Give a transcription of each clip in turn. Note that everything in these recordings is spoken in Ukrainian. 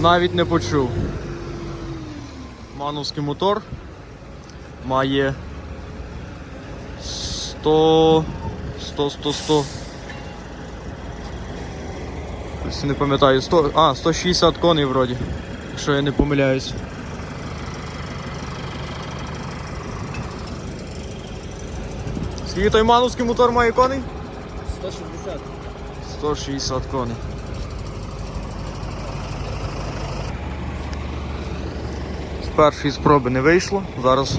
Навіть не почув. Мановський мотор має 100, 100, 100, 100. Ось Не пам'ятаю, 100, а, 160 коней вроді, якщо я не помиляюсь. Скільки той мановський мотор має коней? 160. 160 коней. Першої спроби не вийшло. Зараз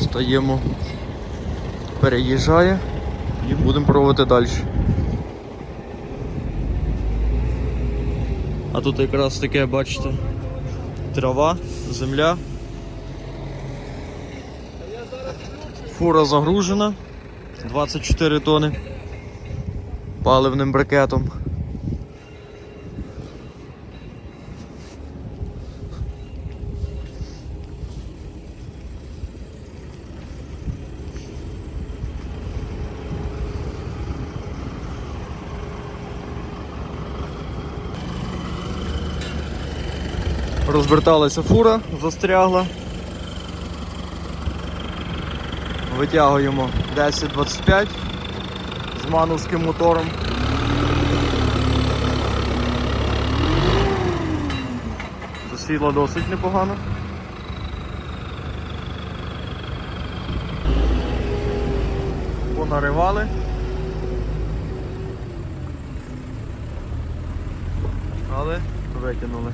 стаємо, переїжджає і будемо пробувати далі. А тут якраз таке, бачите, трава, земля. Фура загружена, 24 тони паливним брикетом. Розверталася фура, застрягла. Витягуємо 10-25 з мановським мотором. Засіла досить непогано. Понаривали. Але витягнули.